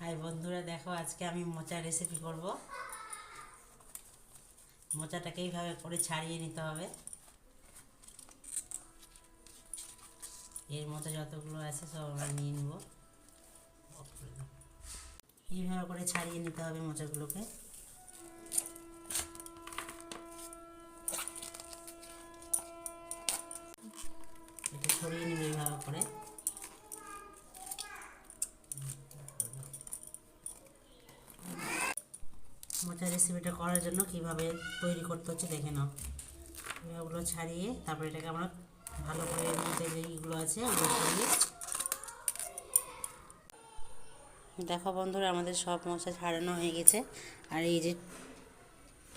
High বন্ধুরা, দেখো আজকে আমি মোচা রেসিপি করব। মোচাটাকে এইভাবে করে ছাড়িয়ে নিতে হবে। এর মতো যতগুলো আছে সব আমরা নিয়ে নিব। এইভাবে করে ছাড়িয়ে নিতে হবে মোচাগুলোকে। এটা ছড়িয়ে নেবে এইভাবে করে। মোচা রেসিপিটা করার জন্য কীভাবে তৈরি করতে হচ্ছে দেখে নাও। এগুলো ছাড়িয়ে তারপরে এটাকে আমরা ভালো করে মধ্যে যেইগুলো আছে ওগুলো দেখো বন্ধুরা, আমাদের সব মশলা ছাড়ানো হয়ে গেছে। আর এই যে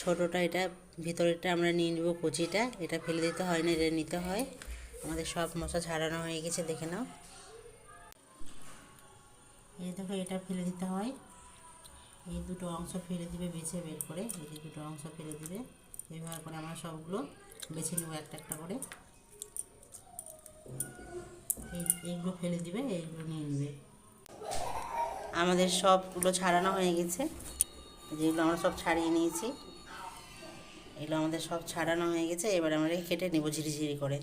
ছোটোটা, এটা ভিতরেরটা আমরা নিয়ে নেব কুচিটা। এটা ফেলে দিতে হয় না, এটা নিতে হয়। আমাদের সব মশলা ছাড়ানো হয়ে গেছে, দেখে নাও। এই দেখো, এটা ফেলে দিতে হয়। এই দুটো অংশ ফেলে দিবে, বেছে বের করে, এই দুটো অংশ ফেলে দিবে, এইভাবে করে আমরা সবগুলো বেছে নেব একটা একটা করে। এই, এইগুলো ফেলে দিবে, এইগুলো নিয়ে নেবে। আমাদের সবগুলো ছাড়ানো হয়ে গেছে। যেগুলো আমরা সব ছাড়িয়ে নিয়েছি, এগুলো আমাদের সব ছাড়ানো হয়ে গেছে। এবার আমরা কেটে নেব ঝিরিঝিরি করে।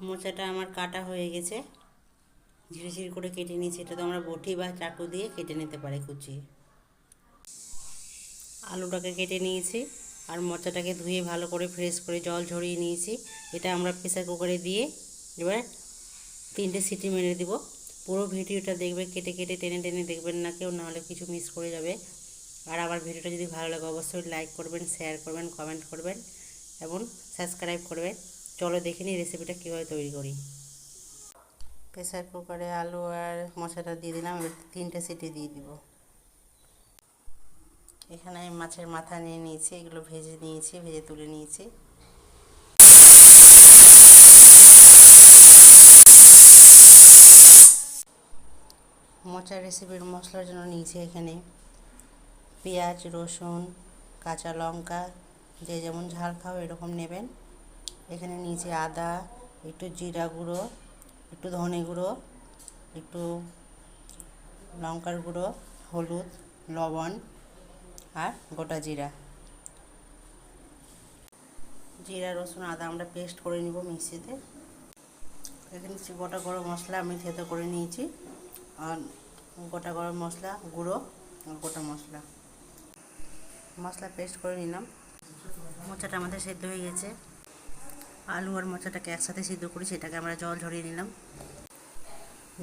মোচাটা আমার কাটা হয়ে গেছে। ঝিরিঝিরি করে কেটে নিয়েছি। এটা তো আমরা বটি বা চাকু দিয়ে কেটে নিতে পারি কুচি। আলুটাকে কেটে নিয়েছি আর মোচাটাকে ধুয়ে ভালো করে ফ্রেশ করে জল ঝরিয়ে নিয়েছি। এটা আমরা প্রেসার কুকারে দিয়ে এবার তিনটে সিটি মেরে দিব। পুরো ভিডিওটা দেখবে, কেটে কেটে টেনে টেনে দেখবেন না কেউ, নাহলে কিছু মিস করে যাবে। আর আমার ভিডিওটা যদি ভালো লাগে, অবশ্যই লাইক করবেন শেয়ার করবেন কমেন্ট করবেন এবং সাবস্ক্রাইব করবেন। চলো দেখে নিই রেসিপিটা কীভাবে তৈরি করি। প্রেসার কুকারে আলু আর মশলাটা দিয়ে দিলাম তিনটে সিটি দিয়ে দিব। এখানে আমি মাছের মাথা নিয়ে নিয়েছি, এগুলো ভেজে নিয়েছি, ভেজে তুলে নিয়েছি। মোচার রেসিপির মশলার জন্য নিয়েছি এখানে পেঁয়াজ, রসুন, কাঁচা লঙ্কা, যে যেমন ঝাল খাও এরকম নেবেন। এখানে নিয়েছি আদা, একটু জিরা গুঁড়ো, একটু ধনে গুঁড়ো, একটু লঙ্কার গুঁড়ো, হলুদ, লবণ। আর গোটা জিরা। জিরা, রসুন, আদা আমরা পেস্ট করে নিব মিক্সিতে। এখানে গোটা গরম মশলা আমি থেতো করে নিয়েছি। আর গোটা গরম মশলা গুঁড়ো আর গোটা মশলা। মশলা পেস্ট করে নিলাম। মোচাটা আমাদের সেদ্ধ হয়ে গেছে। আলু আর মোচাটাকে একসাথে সিদ্ধ করি সেটাকে আমরা জল ঝরিয়ে নিলাম।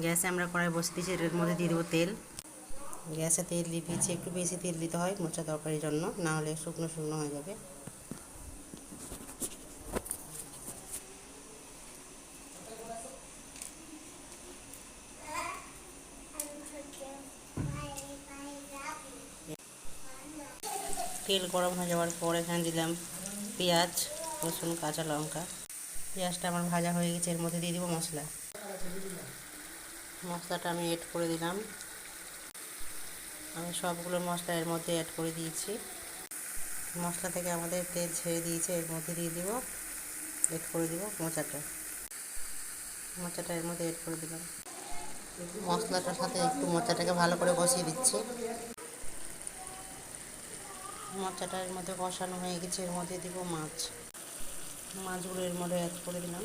গ্যাসে আমরা কড়াই বসে দিয়েছি এর মধ্যে দিয়ে দেবো তেল। গ্যাসে তেল দিয়ে দিয়েছি, একটু বেশি তেল দিতে হয় মোচা তরকারির জন্য, না হলে শুকনো শুকনো হয়ে যাবে। তেল গরম হয়ে যাওয়ার পর এখানে দিলাম পেঁয়াজ, রসুন, কাঁচা লঙ্কা। পেঁয়াজটা আমার ভাজা হয়ে গেছে, এর মধ্যে দিয়ে দিব মশলা। মশলাটা আমি এড করে দিলাম। আমি সবগুলো মশলা এর মধ্যে অ্যাড করে দিয়েছি। মশলা থেকে আমাদের তেল ছেড়ে দিয়েছে, এর মধ্যে দিয়ে দিব এড করে দিব মোচাটা। মোচাটা এর মধ্যে এড করে দিলাম। মশলাটার সাথে একটু মোচাটাকে ভালো করে কষিয়ে দিচ্ছি। মোচাটা এর মধ্যে কষানো হয়ে গেছে, এর মধ্যে দিব মাছ। মাছগুলো এর মধ্যে অ্যাড করে দিলাম।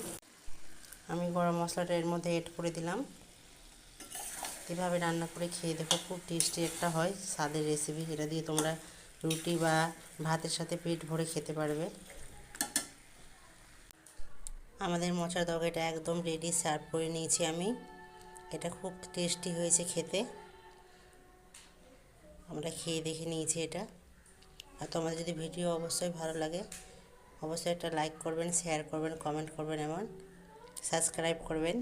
আমি গরম মশলাটা এর মধ্যে অ্যাড করে দিলাম। এভাবে রান্না করে খেয়ে দেখো, খুব টেস্টি একটা হয়। স্বাদের রেসিপি এটা দিয়ে তোমরা রুটি বা ভাতের সাথে পেট ভরে খেতে পারবে। আমাদের মোচার তরকারিটা একদম রেডি সার্ভ করে নিয়েছি আমি। এটা খুব টেস্টি হয়েছে খেতে। আমরা খেয়ে দেখে নিয়েছি এটা। আর তোমাদের যদি ভিডিও অবশ্যই ভালো লাগে, অবশ্যই একটা লাইক করবেন শেয়ার করবেন কমেন্ট করবেন এবং সাবস্ক্রাইব করবেন।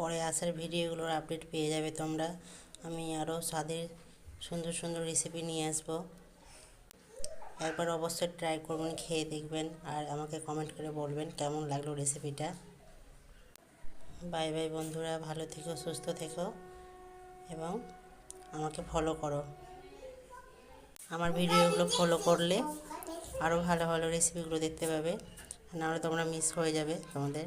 পরে আসার ভিডিওগুলোর আপডেট পেয়ে যাবে তোমরা। আমি আরও স্বাদের সুন্দর সুন্দর রেসিপি নিয়ে আসব। একবার অবশ্যই ট্রাই করবেন, খেয়ে দেখবেন আর আমাকে কমেন্ট করে বলবেন কেমন লাগল রেসিপিটা বাই বাই বন্ধুরা, ভালো থেকো, সুস্থ থেকো এবং আমাকে ফলো করো। আমার ভিডিওগুলো ফলো করলে আরও ভালো ভালো রেসিপিগুলো দেখতে পাবে। নাহলে তোমরা মিস হয়ে যাবে তোমাদের।